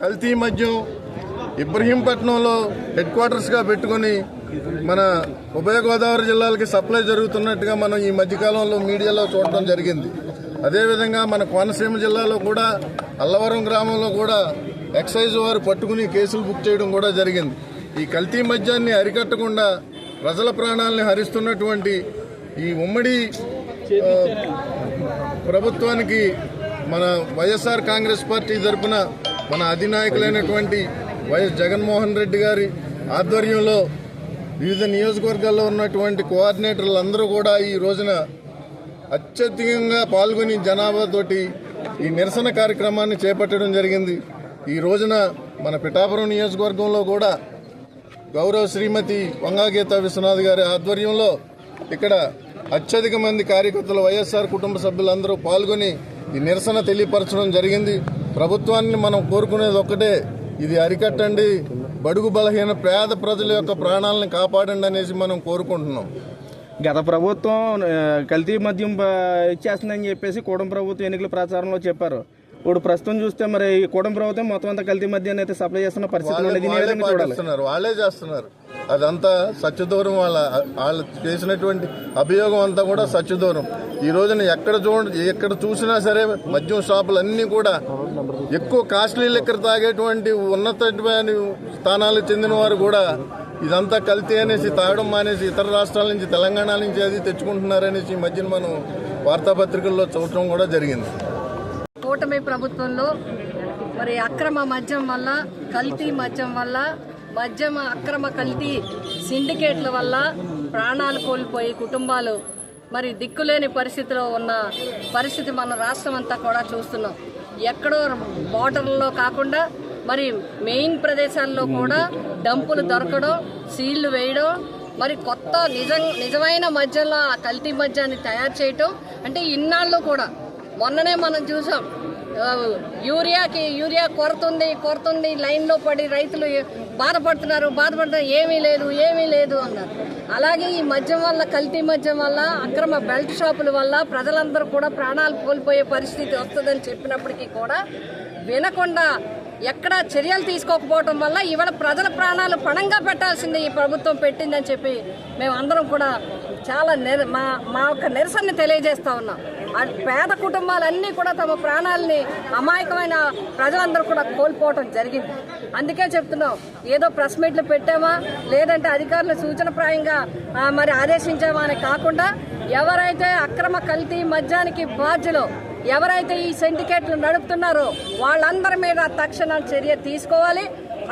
కల్తీ మద్యం ఇబ్రహీంపట్నంలో హెడ్ క్వార్టర్స్గా పెట్టుకొని మన ఉభయ గోదావరి జిల్లాలకి సప్లై జరుగుతున్నట్టుగా మనం ఈ మధ్యకాలంలో మీడియాలో చూడటం జరిగింది. అదేవిధంగా మన కోనసీమ జిల్లాలో కూడా అల్లవరం గ్రామంలో కూడా ఎక్సైజ్ వారు పట్టుకుని కేసులు బుక్ చేయడం కూడా జరిగింది. ఈ కల్తీ మద్యాన్ని అరికట్టకుండా ప్రజల ప్రాణాలని హరిస్తున్నటువంటి ఈ ఉమ్మడి ప్రభుత్వానికి మన వైఎస్ఆర్ కాంగ్రెస్ పార్టీ తరఫున మన అధినాయకులైనటువంటి వైఎస్ జగన్మోహన్ రెడ్డి గారి ఆధ్వర్యంలో వివిధ నియోజకవర్గాల్లో ఉన్నటువంటి కోఆర్డినేటర్లు అందరూ కూడా ఈ రోజున అత్యధికంగా పాల్గొని జనాభాతోటి ఈ నిరసన కార్యక్రమాన్ని చేపట్టడం జరిగింది. ఈ రోజున మన పిఠాపురం నియోజకవర్గంలో కూడా గౌరవ శ్రీమతి వంగాగీత విశ్వనాథ్ గారి ఆధ్వర్యంలో ఇక్కడ అత్యధిక మంది కార్యకర్తలు వైఎస్ఆర్ కుటుంబ సభ్యులందరూ పాల్గొని ఈ నిరసన తెలియపరచడం జరిగింది. ప్రభుత్వాన్ని మనం కోరుకునేది ఒక్కటే ఇది అరికట్టండి బడుగు బలహీన పేద ప్రజల యొక్క ప్రాణాలను కాపాడండి అనేసి మనం కోరుకుంటున్నాం. గత ప్రభుత్వం కల్తీ మద్యం ఇచ్చేస్తుందని చెప్పేసి కూటమి ప్రభుత్వం ఎన్నికల ప్రచారంలో చెప్పారు. ఇప్పుడు ప్రస్తుతం చూస్తే మరి ఈ కూటమి ప్రభుత్వం మొత్తం అంతా కల్తీ మద్యాన్ని అయితే సప్లై చేస్తున్న పరిస్థితి చూడాలి? వాళ్ళే చేస్తున్నారు. అదంతా సత్యదూరం వాళ్ళ వాళ్ళు చేసినటువంటి అభియోగం అంతా కూడా సత్యదూరం. ఈ రోజున ఎక్కడ చూడ ఎక్కడ చూసినా సరే మద్యం షాపులు అన్నీ కూడా ఎక్కువ కాస్ట్లీ లెక్కర్ తాగేటువంటి ఉన్నతమైన స్థానాలకు చెందిన వారు కూడా ఇదంతా కల్తీ అనేసి తాగడం మానేసి ఇతర రాష్ట్రాల నుంచి తెలంగాణ నుంచి అది తెచ్చుకుంటున్నారనేసి ఈ మధ్యన మనం వార్తాపత్రికల్లో చూడటం కూడా జరిగింది. కూటమి ప్రభుత్వంలో మరి అక్రమ మద్యం వల్ల కల్తీ మద్యం వల్ల మద్యం అక్రమ కల్తీ సిండికేట్ల వల్ల ప్రాణాలు కోల్పోయి కుటుంబాలు మరి దిక్కులేని పరిస్థితిలో ఉన్న పరిస్థితి మన రాష్ట్రం అంతా కూడా చూస్తున్నాం. ఎక్కడో బార్డర్లో కాకుండా మరి మెయిన్ ప్రదేశాల్లో కూడా డంపులు దొరకడం సీళ్ళు వేయడం మరి కొత్త నిజం నిజమైన మధ్యలో ఆ కల్తీ మద్యాన్ని తయారు చేయటం అంటే ఇన్నాళ్ళు కూడా. మొన్ననే మనం చూసాం యూరియాకి యూరియా కొరతుంది కొరతుంది లైన్లో పడి రైతులు బాధపడుతున్నారు బాధపడుతున్నారు ఏమీ లేదు ఏమీ లేదు అన్నారు. అలాగే ఈ మద్యం వల్ల కల్తీ మద్యం వల్ల అక్రమ బెల్ట్ షాపుల వల్ల ప్రజలందరూ కూడా ప్రాణాలు కోల్పోయే పరిస్థితి వస్తుందని చెప్పినప్పటికీ కూడా వినకుండా ఎక్కడ చర్యలు తీసుకోకపోవడం వల్ల ఇవాళ ప్రజల ప్రాణాలు పణంగా పెట్టాల్సింది ఈ ప్రభుత్వం పెట్టిందని చెప్పి మేము అందరం కూడా చాలా నిర మా మా యొక్క నిరసనని తెలియజేస్తా ఉన్నాం. ఆ పేద కుటుంబాలన్నీ కూడా తమ ప్రాణాలని అమాయకమైన ప్రజలందరూ కూడా కోల్పోవటం జరిగింది. అందుకే చెప్తున్నాం ఏదో ప్రెస్ మీట్లు పెట్టామా లేదంటే అధికారులు సూచన ప్రాయంగా మరి ఆదేశించామా అని కాకుండా ఎవరైతే అక్రమ కల్తీ మద్యానికి బాధ్యులో ఎవరైతే ఈ సిండికేట్లు నడుపుతున్నారో వాళ్ళందరి మీద తక్షణ చర్య తీసుకోవాలి.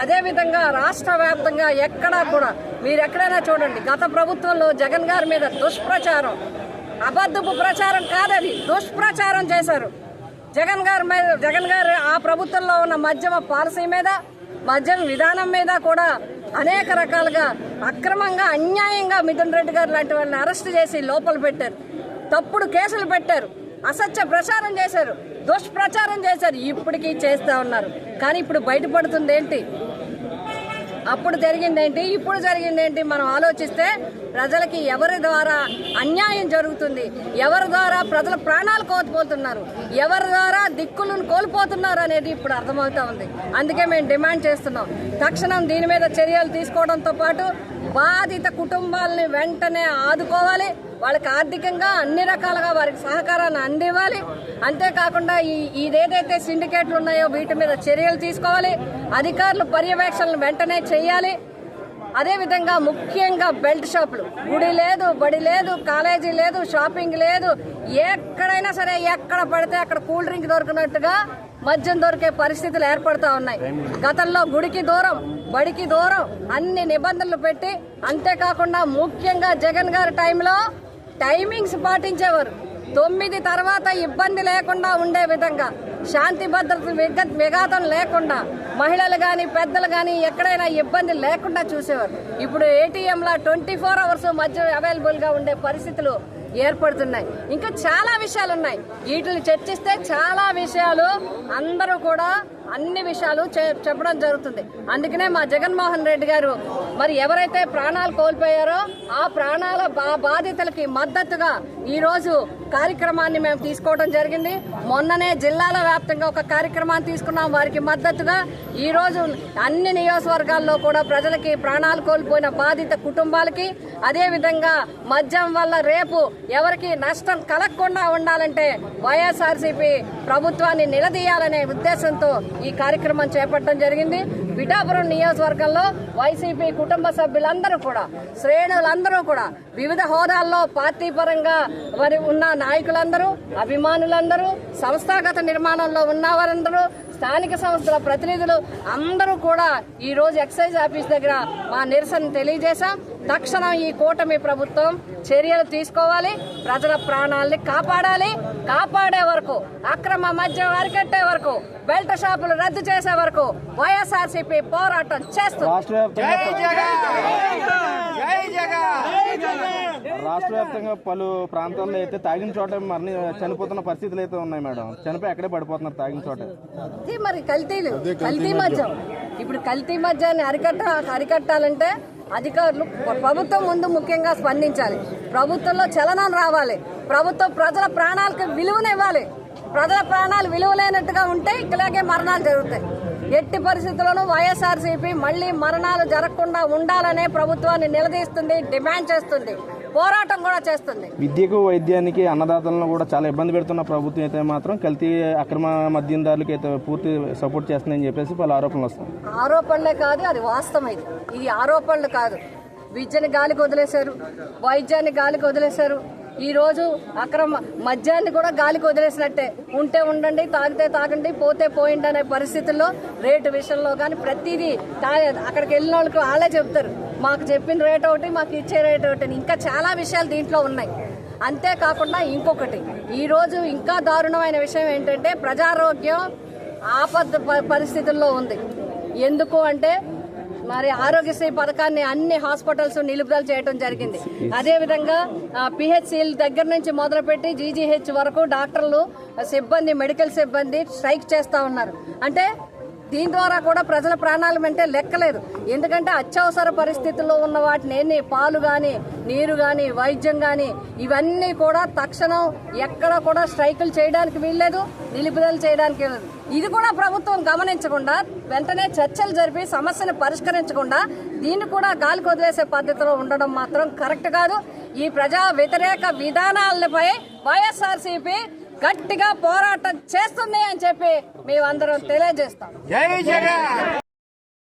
అదేవిధంగా రాష్ట్ర వ్యాప్తంగా ఎక్కడా కూడా మీరు ఎక్కడైనా చూడండి గత ప్రభుత్వంలో జగన్ గారి మీద దుష్ప్రచారం అబద్ధపు ప్రచారం కాదది దుష్ప్రచారం చేశారు. జగన్ గారి మీద జగన్ గారు ఆ ప్రభుత్వంలో ఉన్న మద్యమ పాలసీ మీద మద్యం విధానం మీద కూడా అనేక రకాలుగా అక్రమంగా అన్యాయంగా మిథున్ రెడ్డి గారు లాంటి వాళ్ళని అరెస్ట్ చేసి లోపల పెట్టారు. తప్పుడు కేసులు పెట్టారు. అసత్య ప్రచారం చేశారు దుష్ప్రచారం చేశారు. ఇప్పటికీ చేస్తూ ఉన్నారు. కానీ ఇప్పుడు బయటపడుతుంది ఏంటి అప్పుడు జరిగిందేంటి? ఇప్పుడు జరిగిందేంటి? మనం ఆలోచిస్తే ప్రజలకి ఎవరి ద్వారా అన్యాయం జరుగుతుంది? ఎవరి ద్వారా ప్రజల ప్రాణాలు కోల్పోతున్నారు? ఎవరి ద్వారా దిక్కులను కోల్పోతున్నారు అనేది ఇప్పుడు అర్థమవుతా ఉంది. అందుకే మేము డిమాండ్ చేస్తున్నాం. తక్షణం దీని మీద చర్యలు తీసుకోవడంతో పాటు బాధిత కుటుంబాలని వెంటనే ఆదుకోవాలి. వాళ్ళకి ఆర్థికంగా అన్ని రకాలుగా వారికి సహకారాన్ని అందివ్వాలి. అంతేకాకుండా ఈ ఇదేదైతే సిండికేట్లు ఉన్నాయో వీటి మీద చర్యలు తీసుకోవాలి. అధికారులు పర్యవేక్షణలు వెంటనే చేయాలి. అదేవిధంగా ముఖ్యంగా బెల్ట్ షాపులు. గుడి లేదు బడి లేదు కాలేజీ లేదు షాపింగ్ లేదు. ఎక్కడైనా సరే ఎక్కడ పడితే అక్కడ కూల్ డ్రింక్ దొరికినట్టుగా మద్యం దొరికే పరిస్థితులు ఏర్పడుతూ ఉన్నాయి. గతంలో గుడికి దూరం బడికి దూరం అన్ని నిబంధనలు పెట్టి అంతేకాకుండా ముఖ్యంగా జగన్ గారి టైంలో టైమింగ్స్ పాటించేవారు. తొమ్మిది తర్వాత ఇబ్బంది లేకుండా ఉండే విధంగా శాంతి భద్రత విఘాతం లేకుండా మహిళలు కానీ పెద్దలు కానీ ఎక్కడైనా ఇబ్బంది లేకుండా చూసేవారు. ఇప్పుడు ఏటీఎంలో ట్వంటీ ఫోర్ అవర్స్ మధ్య అవైలబుల్గా ఉండే పరిస్థితులు ఏర్పడుతున్నాయి. ఇంకా చాలా విషయాలు ఉన్నాయి వీటిని చర్చిస్తే చాలా విషయాలు అందరూ కూడా అన్ని విషయాలు చె- చెప్పడం జరుగుతుంది. అందుకనే మా జగన్మోహన్ రెడ్డి గారు మరి ఎవరైతే ప్రాణాలు కోల్పోయారో ఆ ప్రాణాల బాధితులకి మద్దతుగా ఈరోజు కార్యక్రమాన్ని మేము తీసుకోవడం జరిగింది. మొన్ననే జిల్లాల వ్యాప్తంగా ఒక కార్యక్రమాన్ని తీసుకున్నాం. వారికి మద్దతుగా ఈ రోజు అన్ని నియోజకవర్గాల్లో కూడా ప్రజలకి ప్రాణాలు కోల్పోయిన బాధిత కుటుంబాలకి అదేవిధంగా మద్యం వల్ల రేపు ఎవరికి నష్టం కలగకుండా ఉండాలంటే వైఎస్ఆర్సీపీ ప్రభుత్వాన్ని నిలదీయాలనే ఉద్దేశంతో ఈ కార్యక్రమం చేపట్టడం జరిగింది. పిఠాపురం నియోజకవర్గంలో వైసీపీ కుటుంబ సభ్యులందరూ కూడా శ్రేణులందరూ కూడా వివిధ హోదాల్లో పార్టీ పరంగా మరి ఉన్న నాయకులందరూ అభిమానులందరూ సంస్థాగత నిర్మాణంలో ఉన్న వారందరూ స్థానిక సంస్థల ప్రతినిధులు అందరూ కూడా ఈ రోజు ఎక్సైజ్ ఆఫీస్ దగ్గర మా నిరసన తెలియజేశాం. తక్షణం ఈ కూటమి ప్రభుత్వం చర్యలు తీసుకోవాలి ప్రజల ప్రాణాల్ని కాపాడాలి. కాపాడే వరకు అక్రమ మద్యం అరికట్టే వరకు బెల్ట్ షాపులు రద్దు చేసే వరకు వైఎస్ఆర్సీపీ పోరాటం చేస్తుంది రాష్ట్ర వ్యాప్తంగా పలు ప్రాంతాల్లో అయితే తాగిన చోట మరణి చనిపోతున్న పరిస్థితులు అయితే ఉన్నాయి మేడం. చనిపోయి అక్కడే పడిపోతున్నారు తాగిన చోట. ఇది మరి కల్తీలు. కల్తీ మద్యం. ఇప్పుడు కల్తీ మద్యాన్ని అరికట్ట అరికట్టాలంటే అధికారులు ప్రభుత్వం ముందు ముఖ్యంగా స్పందించాలి. ప్రభుత్వంలో చలనం రావాలి. ప్రభుత్వం ప్రజల ప్రాణాలకు విలువనివ్వాలి ప్రజల ప్రాణాలు విలువలేనట్టుగా ఉంటే ఇలాగే మరణాలు జరుగుతాయి. ఎట్టి పరిస్థితుల్లోనూ వైఎస్ఆర్సీపీ మళ్ళీ మరణాలు జరగకుండా ఉండాలనే ప్రభుత్వాన్ని నిలదీస్తుంది డిమాండ్ చేస్తుంది పోరాటం కూడా చేస్తుంది. విద్యకు వైద్యానికి అన్నదాతలను కూడా చాలా ఇబ్బంది పెడుతున్న ప్రభుత్వం అయితే మాత్రం కల్తీ అక్రమ మద్యందారులకి అయితే పూర్తి సపోర్ట్ చేస్తుందని చెప్పేసి పలు ఆరోపణలు వస్తాయి ఆరోపణలే కాదు అది వాస్తవం ఇది. ఇది ఆరోపణలు కాదు. విద్యని గాలికి వదిలేశారు వైద్యాన్ని గాలికి వదిలేశారు ఈ రోజు అక్రమ మద్యాన్ని కూడా గాలికి వదిలేసినట్టే. ఉంటే ఉండండి తాగితే తాగండి పోతే పోయిండి అనే పరిస్థితుల్లో రేటు విషయంలో కానీ ప్రతిదీ తా- అక్కడికి వెళ్ళిన వాళ్ళకి వాళ్ళే చెప్తారు. మాకు చెప్పిన రేట్ ఒకటి మాకు ఇచ్చే రేట్ ఒకటి ఇంకా చాలా విషయాలు దీంట్లో ఉన్నాయి. అంతేకాకుండా ఇంకొకటి. ఈరోజు ఇంకా దారుణమైన విషయం ఏంటంటే ప్రజారోగ్యం ఆపద ప- పరిస్థితుల్లో ఉంది. ఎందుకు అంటే మరి ఆరోగ్యశ్రీ పథకాన్ని అన్ని హాస్పిటల్స్ నిలుపుదల చేయడం జరిగింది. అదేవిధంగా పిహెచ్సిల దగ్గర నుంచి మొదలుపెట్టి జీజీహెచ్ వరకు డాక్టర్లు సిబ్బంది మెడికల్ సిబ్బంది స్ట్రైక్ చేస్తా ఉన్నారు. అంటే దీని ద్వారా కూడా ప్రజల ప్రాణాలు అంటే లెక్కలేదు. ఎందుకంటే అత్యవసర పరిస్థితుల్లో ఉన్న వాటిని ఎన్ని? పాలు కానీ నీరు కానీ వైద్యం కానీ ఇవన్నీ కూడా తక్షణం ఎక్కడ కూడా స్ట్రైకులు చేయడానికి వీల్లేదు నిలుపుదల చేయడానికి వీల్లేదు. ఇది కూడా ప్రభుత్వం గమనించకుండా వెంటనే చర్చలు జరిపి సమస్యను పరిష్కరించకుండా దీన్ని కూడా గాలికి వదిలేసే పద్ధతిలో ఉండడం మాత్రం కరెక్ట్ కాదు. ఈ ప్రజా వ్యతిరేక విధానాలపై వైఎస్ఆర్సీపీ గట్టిగా పోరాటం చేస్తుంది అని చెప్పి మేమందరం తెలియజేస్తాం.